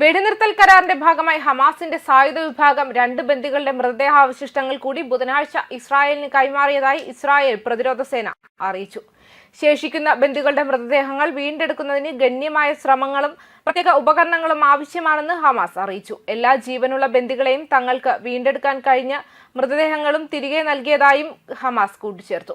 വെടിനിർത്തൽ കരാറിന്റെ ഭാഗമായി ഹമാസിന്റെ സായുധ വിഭാഗം രണ്ട് ബന്ദികളുടെ മൃതദേഹാവശിഷ്ടങ്ങൾ കൂടി ബുധനാഴ്ച ഇസ്രായേലിന് കൈമാറിയതായി ഇസ്രായേൽ പ്രതിരോധ സേന അറിയിച്ചു. ശേഷിക്കുന്ന ബന്ദികളുടെ മൃതദേഹങ്ങൾ വീണ്ടെടുക്കുന്നതിന് ഗണ്യമായ ശ്രമങ്ങളും പ്രത്യേക ഉപകരണങ്ങളും ആവശ്യമാണെന്ന് ഹമാസ് അറിയിച്ചു. എല്ലാ ജീവനുള്ള ബന്ദികളെയും തങ്ങൾക്ക് വീണ്ടെടുക്കാൻ കഴിഞ്ഞ മൃതദേഹങ്ങളും തിരികെ നൽകിയതായും ഹമാസ് കൂട്ടിച്ചേർത്തു.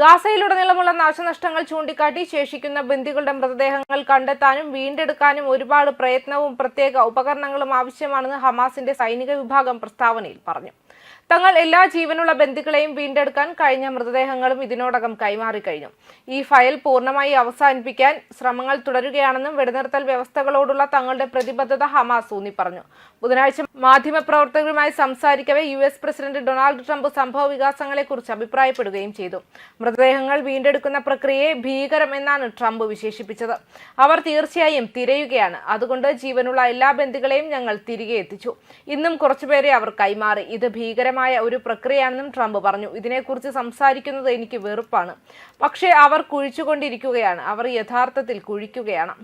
ഗാസയിലുടനീളമുള്ള നാശനഷ്ടങ്ങൾ ചൂണ്ടിക്കാട്ടി ശേഷിക്കുന്ന ബന്ദികളുടെ മൃതദേഹങ്ങൾ കണ്ടെത്താനും വീണ്ടെടുക്കാനും ഒരുപാട് പ്രയത്നവും പ്രത്യേക ഉപകരണങ്ങളും ആവശ്യമാണെന്ന് ഹമാസിന്റെ സൈനിക വിഭാഗം പ്രസ്താവനയിൽ പറഞ്ഞു. തങ്ങൾ എല്ലാ ജീവനുള്ള ബന്ധുക്കളെയും വീണ്ടെടുക്കാൻ കഴിഞ്ഞ മൃതദേഹങ്ങളും ഇതിനോടകം കൈമാറി കഴിഞ്ഞു. ഈ ഫയൽ പൂർണമായി അവസാനിപ്പിക്കാൻ ശ്രമങ്ങൾ തുടരുകയാണെന്നും വെടിനിർത്തൽ വ്യവസ്ഥകളോടുള്ള തങ്ങളുടെ പ്രതിബദ്ധത ഹമാസ് ഊന്നി പറഞ്ഞു ബുധനാഴ്ച മാധ്യമപ്രവർത്തകരുമായി സംസാരിക്കവേ U S president Donald Trump സംഭവ വികാസങ്ങളെക്കുറിച്ച് അഭിപ്രായപ്പെടുകയും ചെയ്തു. മൃതദേഹങ്ങൾ വീണ്ടെടുക്കുന്ന പ്രക്രിയയെ ഭീകരം എന്നാണ് ട്രംപ് വിശേഷിപ്പിച്ചത്. അവർ തീർച്ചയായും തിരയുകയാണ്. അതുകൊണ്ട് ജീവനുള്ള എല്ലാ ബന്ധുക്കളെയും ഞങ്ങൾ തിരികെ എത്തിച്ചു. ഇന്നും കുറച്ചുപേരെ അവർ കൈമാറി. ഇത് ഭീകരമായ ഒരു പ്രക്രിയയാണെന്നും ട്രംപ് പറഞ്ഞു. ഇതിനെക്കുറിച്ച് സംസാരിക്കുന്നത് എനിക്ക് വെറുപ്പാണ്. പക്ഷേ അവർ കുഴിച്ചുകൊണ്ടിരിക്കുകയാണ്. അവർ യഥാർത്ഥത്തിൽ കുഴിക്കുകയാണ്.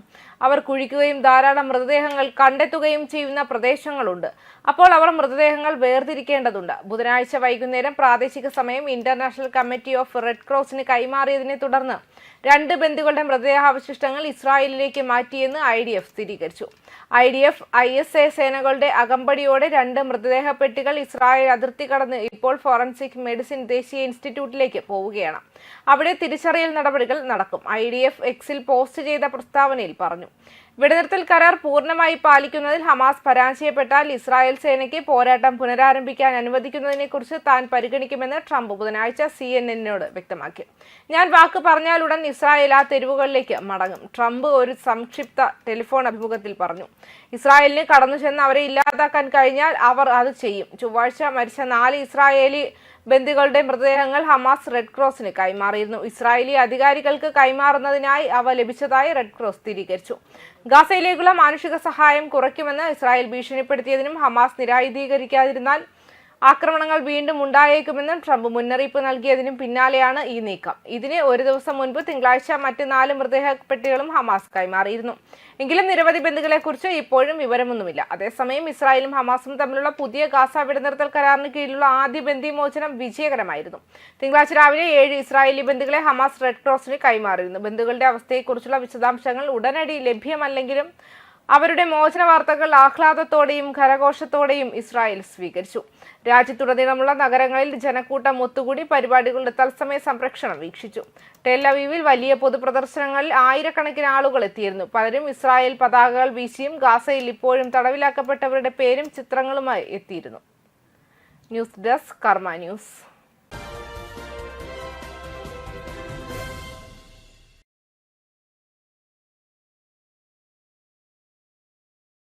അവർ കുഴിക്കുകയും ധാരാളം മൃതദേഹങ്ങൾ കണ്ടെത്തുകയും ചെയ്യുന്ന പ്രദേശങ്ങളുണ്ട്. അപ്പോൾ അവർ മൃതദേഹങ്ങൾ വേർതിരിക്കേണ്ടതുണ്ട്. ബുധനാഴ്ച വൈകുന്നേരം പ്രാദേശിക സമയം ഇന്റർനാഷണൽ കമ്മിറ്റി ഓഫ് റെഡ് ക്രോസിന് കൈമാറിയതിനെ തുടർന്ന് രണ്ട് ബന്ധുക്കളുടെ മൃതദേഹാവശിഷ്ടങ്ങൾ ഇസ്രായേലിലേക്ക് മാറ്റിയെന്ന് ഐ ഡി എഫ് സ്ഥിരീകരിച്ചു. I D F I S A സേനകളുടെ അകമ്പടിയോടെ രണ്ട് മൃതദേഹപ്പെട്ടികൾ ഇസ്രായേൽ അതിർത്തി കടന്ന് ഇപ്പോൾ ഫോറൻസിക് മെഡിസിൻ ദേശീയ ഇൻസ്റ്റിറ്റ്യൂട്ടിലേക്ക് പോവുകയാണ്. അവിടെ തിരിച്ചറിയൽ നടപടികൾ നടക്കും. ഐ ഡി എഫ് എക്സിൽ പോസ്റ്റ് ചെയ്ത പ്രസ്താവനയിൽ പറഞ്ഞു. വെടിനിർത്തൽ കരാർ പൂർണമായി പാലിക്കുന്നതിൽ ഹമാസ് പരാജയപ്പെട്ടാൽ ഇസ്രായേൽ സേനയ്ക്ക് പോരാട്ടം പുനരാരംഭിക്കാൻ അനുവദിക്കുന്നതിനെക്കുറിച്ച് താൻ പരിഗണിക്കുമെന്ന് ട്രംപ് ബുധനാഴ്ച സി എൻ എന്നിനോട് വ്യക്തമാക്കി. ഞാൻ വാക്ക് പറഞ്ഞാലുടൻ ഇസ്രായേൽ ആ തെരുവുകളിലേക്ക് മടങ്ങും. ട്രംപ് ഒരു സംക്ഷിപ്ത ടെലിഫോൺ അഭിമുഖത്തിൽ പറഞ്ഞു. ഇസ്രായേലിന് കടന്നു ചെന്ന് അവരെ ഇല്ലാതാക്കാൻ കഴിഞ്ഞാൽ അവർ അത് ചെയ്യും. ചൊവ്വാഴ്ച മരിച്ച നാല് ഇസ്രായേലി ബന്ദികളുടെ മൃതദേഹങ്ങൾ ഹമാസ് റെഡ് ക്രോസിന് കൈമാറിയിരുന്നു. ഇസ്രായേലി അധികാരികൾക്ക് കൈമാറുന്നതിനായി അവ ലഭിച്ചതായി റെഡ് ക്രോസ് സ്ഥിരീകരിച്ചു. ഗാസയിലേക്കുള്ള മാനുഷിക സഹായം കുറയ്ക്കുമെന്ന് ഇസ്രായേൽ ഭീഷണിപ്പെടുത്തിയതിനും ഹമാസ് നിരായുധീകരിക്കാതിരുന്നാൽ ആക്രമണങ്ങൾ വീണ്ടും ഉണ്ടായേക്കുമെന്നും ട്രംപ് മുന്നറിയിപ്പ് നൽകിയതിനും പിന്നാലെയാണ് ഈ നീക്കം. ഇതിന് ഒരു ദിവസം മുൻപ് തിങ്കളാഴ്ച മറ്റ് നാല് മൃതദേഹപ്പെട്ടികളും ഹമാസ് കൈമാറിയിരുന്നു. എങ്കിലും നിരവധി ബന്ധുക്കളെക്കുറിച്ച് ഇപ്പോഴും വിവരമൊന്നുമില്ല. അതേസമയം ഇസ്രായേലും ഹമാസും തമ്മിലുള്ള പുതിയ ഗാസ വെടിനിർത്തൽ കരാറിന് കീഴിലുള്ള ആദ്യ ബന്ദിമോചനം വിജയകരമായിരുന്നു. തിങ്കളാഴ്ച രാവിലെ ഏഴ് ഇസ്രായേലി ബന്ധുക്കളെ ഹമാസ് റെഡ് ക്രോസിന് കൈമാറിയിരുന്നു. ബന്ധുക്കളുടെ അവസ്ഥയെക്കുറിച്ചുള്ള വിശദാംശങ്ങൾ ഉടനടി ലഭ്യമല്ലെങ്കിലും അവരുടെ മോചന വാർത്തകൾ ആഹ്ലാദത്തോടെയും കരഘോഷത്തോടെയും ഇസ്രായേൽ സ്വീകരിച്ചു. രാജ്യത്തുടനീളമുള്ള നഗരങ്ങളിൽ ജനക്കൂട്ടം ഒത്തുകൂടി പരിപാടികളുടെ തത്സമയ സംപ്രേക്ഷണം വീക്ഷിച്ചു. ടെല്ലവീവിൽ വലിയ പൊതുപ്രദർശനങ്ങളിൽ ആയിരക്കണക്കിന് ആളുകൾ എത്തിയിരുന്നു. പലരും ഇസ്രായേൽ പതാകകൾ വീശിയും ഗാസയിൽ ഇപ്പോഴും തടവിലാക്കപ്പെട്ടവരുടെ പേരും ചിത്രങ്ങളുമായി എത്തിയിരുന്നു. News desk Karma news.